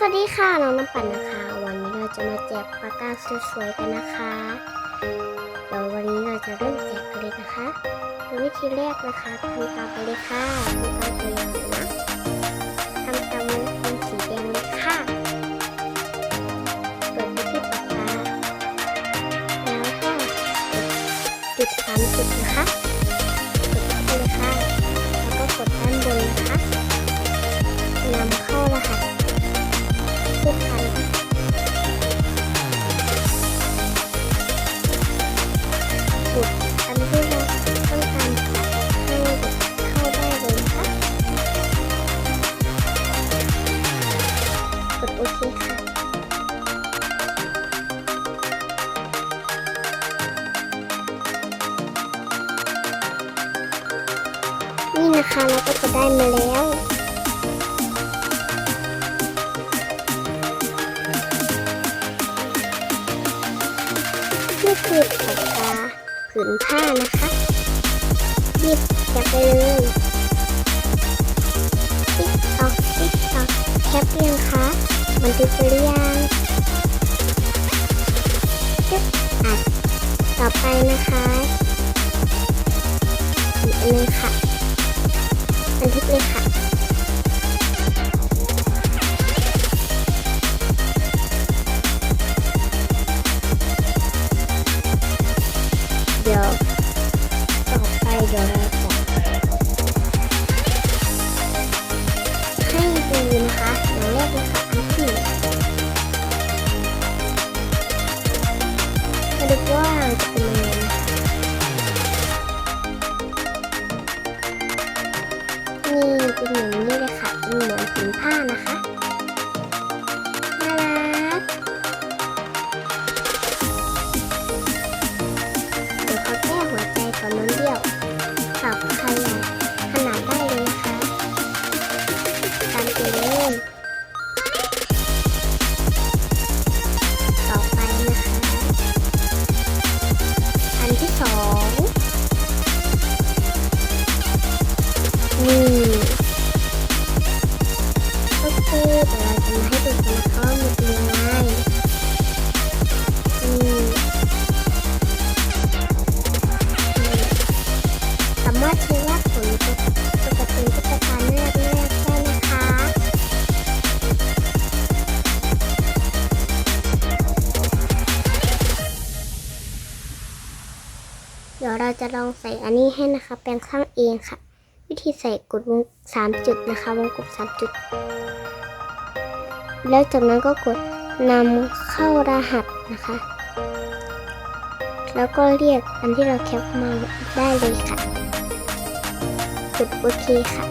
สวัสดีค่ะ น้องน้ำปั่นนะคะ วันนี้เราจะมาแจกปากกาสวยๆกันนะคะเดี๋ยววันนี้เราจะเริ่มแจกกันเลยนะคะโดยวิธีแรกนะคะทำตามไปเลยค่ะทำตามตัวอย่างนะทำตามมือเป็นสีแดงเลยค่ะเปิดไปที่ปากกาแล้วก็จุดสามจุดนะคะกดไปเลยค่ะ นี่นะคะเราก็จะได้มาแล้วนี่คือปากกาผืนผ้านะคะหยิบจับไปเลยติ๊กตอกติ๊กตอกแคปยังคะมันทึกไปหรือยังจึ๊บอะต่อไปนะคะอีกอันหนึงค่ะ นทึกเลยค่ะเดี๋ยวต่อไปเดี๋ยวเรา นี่ก็คือเดี๋ยวเราจะมาให้ดูกันนะคะว่ามันเป็นยังไงนี่สามารถใช้วาดผลตัวตัวการ์ตูนตุ๊กตาเนื้อเลือกได้นะคะเดี๋ยวเราจะลองใส่อันนี้ให้นะคะแปลงข้างเองค่ะ วิธีใส่กดวงสามจุดนะคะวงกลมสามจุด แล้วจากนั้นก็กดนำเข้ารหัสนะคะ แล้วก็เรียกอันที่เราแคปมาได้เลยค่ะ กดโอเคค่ะ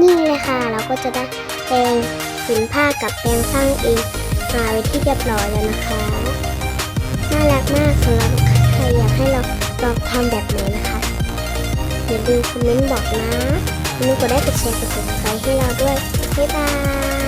นี่เลยค่ะ เราก็จะได้แปรงผืนผ้ากับแปรงสร้างเองมาไว้ที่เรียบร้อยแล้วนะคะ น่ารักมากสำหรับ อยากให้เราลองทำแบบไหนนะคะอย่าลืมคอมเมนต์บอกนะอย่าลืมกดได้กดแชร์กดติดตามให้เราด้วยบ๊ายบาย